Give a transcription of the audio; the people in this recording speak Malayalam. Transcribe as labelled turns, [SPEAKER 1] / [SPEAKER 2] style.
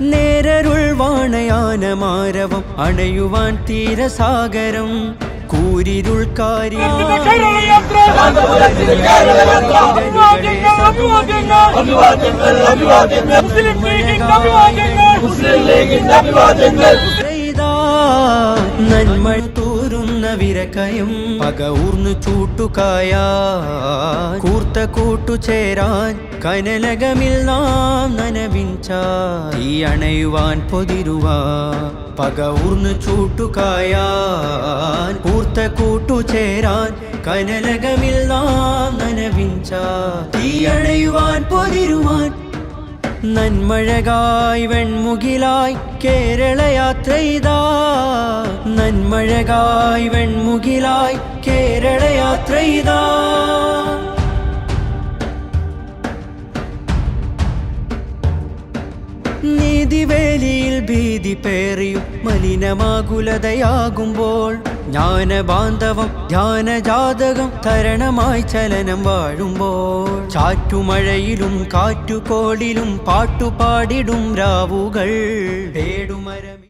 [SPEAKER 1] നേരരുൾ വാണയാന മാരവം അണയുവാൻ തീരസാഗരം കൂരിരുൾ കാര്യം നന്മ തൂരുന്ന വിരക്കയും പക ഊർന്നു ചൂട്ടുകായ കൂർത്ത കൂട്ടു ചേരാൻ കനലകമിൽ നനവിഞ്ച ഈ അണയുവാൻ പൊതിരുവാ. പക ഊർന്നു ചൂട്ടുകായാൻ കൂർത്ത കൂട്ടുചേരാൻ കനലകമിൽ നാം നനവിഞ്ചാ ഈ അണയുവാൻ പൊതിരുവാൻ. നന്മഴകായ് വെൺമുകിലായി കേരള യാത്ര ഇതാ നന്മഴകായി വെൺമുകിലായി കേരള യാത്ര ഇതാ നീതിവേലിയിൽ ഭീതി പേറിയും മലിനമാകുലതയാകുമ്പോൾ ജ്ഞാനബാന്ധവം ധ്യാനജാതകം തരണമായി ചലനം വാഴുമ്പോൾ ചാറ്റുമഴയിലും കാറ്റുകോളിലും പാട്ടുപാടിടും രാവുകൾ. പേടുമരമി